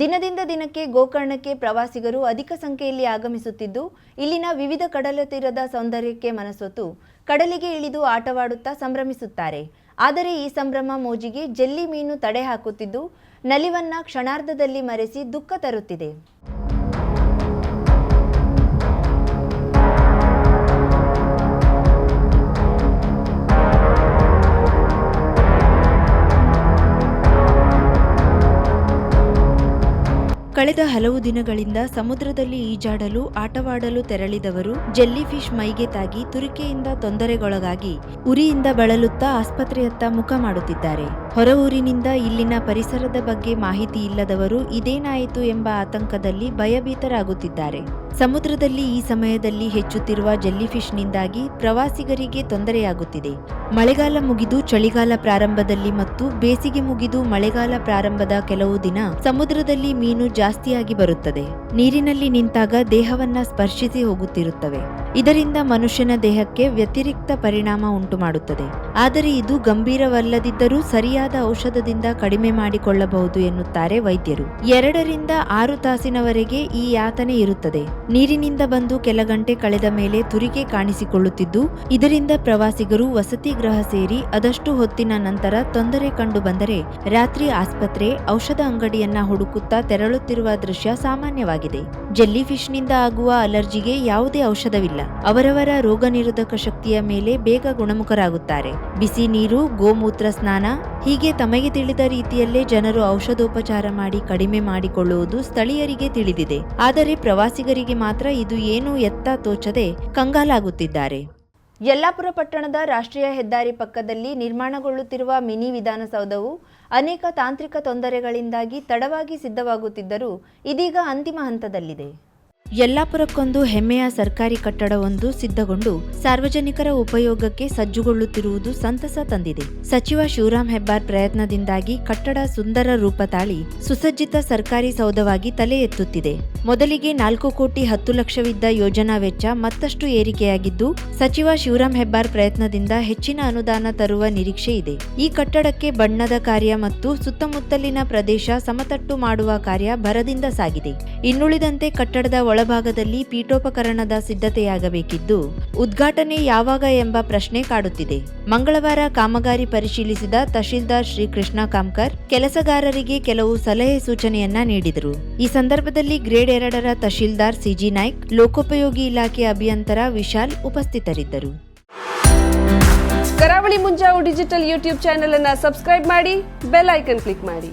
ದಿನದಿಂದ ದಿನಕ್ಕೆ ಗೋಕರ್ಣಕ್ಕೆ ಪ್ರವಾಸಿಗರು ಅಧಿಕ ಸಂಖ್ಯೆಯಲ್ಲಿ ಆಗಮಿಸುತ್ತಿದ್ದು, ಇಲ್ಲಿನ ವಿವಿಧ ಕಡಲ ತೀರದ ಸೌಂದರ್ಯಕ್ಕೆ ಮನಸೊತ್ತು. ಕಡಲಿಗೆ ಇಳಿದು ಆಟವಾಡುತ್ತಾ ಸಂಭ್ರಮಿಸುತ್ತಾರೆ. ಆದರೆ ಈ ಸಂಭ್ರಮ ಮೋಜಿಗೆ ಜೆಲ್ಲಿ ಮೀನು ತಡೆ ಹಾಕುತ್ತಿದ್ದು, ನಲಿವನ್ನ ಕ್ಷಣಾರ್ಧದಲ್ಲಿ ಮರೆಸಿ ದುಃಖ ತರುತ್ತಿದೆ. ಕಳೆದ ಹಲವು ದಿನಗಳಿಂದ ಸಮುದ್ರದಲ್ಲಿ ಈಜಾಡಲು, ಆಟವಾಡಲು ತೆರಳಿದವರು ಜೆಲ್ಲಿಫಿಶ್ ಮೈಗೆ ತಾಗಿ ತುರಿಕೆಯಿಂದ ತೊಂದರೆಗೊಳಗಾಗಿ ಉರಿಯಿಂದ ಬಳಲುತ್ತಾ ಆಸ್ಪತ್ರೆಯತ್ತ ಮುಖ ಮಾಡುತ್ತಿದ್ದಾರೆ. ಹೊರ ಊರಿನಿಂದ ಇಲ್ಲಿನ ಪರಿಸರದ ಬಗ್ಗೆ ಮಾಹಿತಿ ಇಲ್ಲದವರು ಇದೇನಾಯಿತು ಎಂಬ ಆತಂಕದಲ್ಲಿ ಭಯಭೀತರಾಗುತ್ತಿದ್ದಾರೆ. ಸಮುದ್ರದಲ್ಲಿ ಈ ಸಮಯದಲ್ಲಿ ಹೆಚ್ಚುತ್ತಿರುವ ಜೆಲ್ಲಿಫಿಶ್ನಿಂದಾಗಿ ಪ್ರವಾಸಿಗರಿಗೆ ತೊಂದರೆಯಾಗುತ್ತಿದೆ. ಮಳೆಗಾಲ ಮುಗಿದು ಚಳಿಗಾಲ ಪ್ರಾರಂಭದಲ್ಲಿ ಮತ್ತು ಬೇಸಿಗೆ ಮುಗಿದು ಮಳೆಗಾಲ ಪ್ರಾರಂಭದ ಕೆಲವು ದಿನ ಸಮುದ್ರದಲ್ಲಿ ಮೀನು ಜಾಸ್ತಿಯಾಗಿ ಬರುತ್ತದೆ. ನೀರಿನಲ್ಲಿ ನಿಂತಾಗ ದೇಹವನ್ನ ಸ್ಪರ್ಶಿಸಿ ಹೋಗುತ್ತಿರುತ್ತವೆ. ಇದರಿಂದ ಮನುಷ್ಯನ ದೇಹಕ್ಕೆ ವ್ಯತಿರಿಕ್ತ ಪರಿಣಾಮ ಉಂಟು ಮಾಡುತ್ತದೆ ಆದರೆ ಇದು ಗಂಭೀರವಲ್ಲದಿದ್ದರೂ ಸರಿಯಾದ ಔಷಧದಿಂದ ಕಡಿಮೆ ಮಾಡಿಕೊಳ್ಳಬಹುದು ಎನ್ನುತ್ತಾರೆ ವೈದ್ಯರು. ಎರಡರಿಂದ ಆರು ತಾಸಿನವರೆಗೆ ಈ ಯಾತನೆ ಇರುತ್ತದೆ. ನೀರಿನಿಂದ ಬಂದು ಕೆಲ ಗಂಟೆ ಕಳೆದ ಮೇಲೆ ತುರಿಕೆ ಕಾಣಿಸಿಕೊಳ್ಳುತ್ತಿದ್ದು, ಇದರಿಂದ ಪ್ರವಾಸಿಗರು ವಸತಿ ಗೃಹ ಸೇರಿ ಅದಷ್ಟು ಹೊತ್ತಿನ ನಂತರ ತೊಂದರೆ ಕಂಡು ಬಂದರೆ ರಾತ್ರಿ ಆಸ್ಪತ್ರೆ ಔಷಧ ಅಂಗಡಿಯನ್ನ ಹುಡುಕುತ್ತಾ ತೆರಳುತ್ತಿರುವ ದೃಶ್ಯ ಸಾಮಾನ್ಯವಾಗಿದೆ. ಜೆಲ್ಲಿಫಿಶ್ನಿಂದ ಆಗುವ ಅಲರ್ಜಿಗೆ ಯಾವುದೇ ಔಷಧವಿಲ್ಲ. ಅವರವರ ರೋಗ ನಿರೋಧಕ ಶಕ್ತಿಯ ಮೇಲೆ ಬೇಗ ಗುಣಮುಖರಾಗುತ್ತಾರೆ. ಬಿಸಿ ನೀರು, ಗೋಮೂತ್ರ ಸ್ನಾನ, ಹೀಗೆ ತಮಗೆ ತಿಳಿದ ರೀತಿಯಲ್ಲೇ ಜನರು ಔಷಧೋಪಚಾರ ಮಾಡಿ ಕಡಿಮೆ ಮಾಡಿಕೊಳ್ಳುವುದು ಸ್ಥಳೀಯರಿಗೆ ತಿಳಿದಿದೆ. ಆದರೆ ಪ್ರವಾಸಿಗರಿಗೆ ಮಾತ್ರ ಇದು ಏನು ಎತ್ತ ತೋಚದೆ ಕಂಗಾಲಾಗುತ್ತಿದ್ದಾರೆ. ಯಲ್ಲಾಪುರ ಪಟ್ಟಣದ ರಾಷ್ಟ್ರೀಯ ಹೆದ್ದಾರಿ ಪಕ್ಕದಲ್ಲಿ ನಿರ್ಮಾಣಗೊಳ್ಳುತ್ತಿರುವ ಮಿನಿ ವಿಧಾನಸೌಧವು ಅನೇಕ ತಾಂತ್ರಿಕ ತೊಂದರೆಗಳಿಂದಾಗಿ ತಡವಾಗಿ ಸಿದ್ಧವಾಗುತ್ತಿದ್ದರೂ ಇದೀಗ ಅಂತಿಮ ಹಂತದಲ್ಲಿದೆ. ಯಲ್ಲಾಪುರಕ್ಕೊಂದು ಹೆಮ್ಮೆಯ ಸರ್ಕಾರಿ ಕಟ್ಟಡವೊಂದು ಸಿದ್ಧಗೊಂಡು ಸಾರ್ವಜನಿಕರ ಉಪಯೋಗಕ್ಕೆ ಸಜ್ಜುಗೊಳ್ಳುತ್ತಿರುವುದು ಸಂತಸ ತಂದಿದೆ. ಸಚಿವ ಶಿವರಾಮ್ ಹೆಬ್ಬಾರ್ ಪ್ರಯತ್ನದಿಂದಾಗಿ ಕಟ್ಟಡ ಸುಂದರ ರೂಪ ತಾಳಿ ಸುಸಜ್ಜಿತ ಸರ್ಕಾರಿ ಸೌಧವಾಗಿ ತಲೆ ಎತ್ತುತ್ತಿದೆ. ಮೊದಲಿಗೆ ನಾಲ್ಕು ಕೋಟಿ ಹತ್ತು ಲಕ್ಷವಿದ್ದ ಯೋಜನಾ ವೆಚ್ಚ ಮತ್ತಷ್ಟು ಏರಿಕೆಯಾಗಿದ್ದು, ಸಚಿವ ಶಿವರಾಮ್ ಹೆಬ್ಬಾರ್ ಪ್ರಯತ್ನದಿಂದ ಹೆಚ್ಚಿನ ಅನುದಾನ ತರುವ ನಿರೀಕ್ಷೆ ಇದೆ. ಈ ಕಟ್ಟಡಕ್ಕೆ ಬಣ್ಣದ ಕಾರ್ಯ ಮತ್ತು ಸುತ್ತಮುತ್ತಲಿನ ಪ್ರದೇಶ ಸಮತಟ್ಟು ಮಾಡುವ ಕಾರ್ಯ ಭರದಿಂದ ಸಾಗಿದೆ. ಇನ್ನುಳಿದಂತೆ ಕಟ್ಟಡದ ಒಳಭಾಗದಲ್ಲಿ ಪೀಠೋಪಕರಣದ ಸಿದ್ಧತೆಯಾಗಬೇಕಿದ್ದು, ಉದ್ಘಾಟನೆ ಯಾವಾಗ ಎಂಬ ಪ್ರಶ್ನೆ ಕಾಡುತ್ತಿದೆ. ಮಂಗಳವಾರ ಕಾಮಗಾರಿ ಪರಿಶೀಲಿಸಿದ ತಹಶೀಲ್ದಾರ್ ಶ್ರೀ ಕೃಷ್ಣ ಕಾಮ್ಕರ್, ಕೆಲಸಗಾರರಿಗೆ ಕೆಲವು ಸಲಹೆ ಸೂಚನೆಯನ್ನ ನೀಡಿದರು. ಈ ಸಂದರ್ಭದಲ್ಲಿ ಗ್ರೇಡ್ ಎರಡರ ತಹಶೀಲ್ದಾರ್ ಸಿಜಿ ನಾಯ್ಕ್, ಲೋಕೋಪಯೋಗಿ ಇಲಾಖೆ ಅಭಿಯಂತರ ವಿಶಾಲ್ ಉಪಸ್ಥಿತರಿದ್ದರು. Karavali Munjavu digital YouTube channel ಅನ್ನು ಸಬ್ಸ್ಕ್ರೈಬ್ ಮಾಡಿ, ಬೆಲ್ ಐಕನ್ ಕ್ಲಿಕ್ ಮಾಡಿ.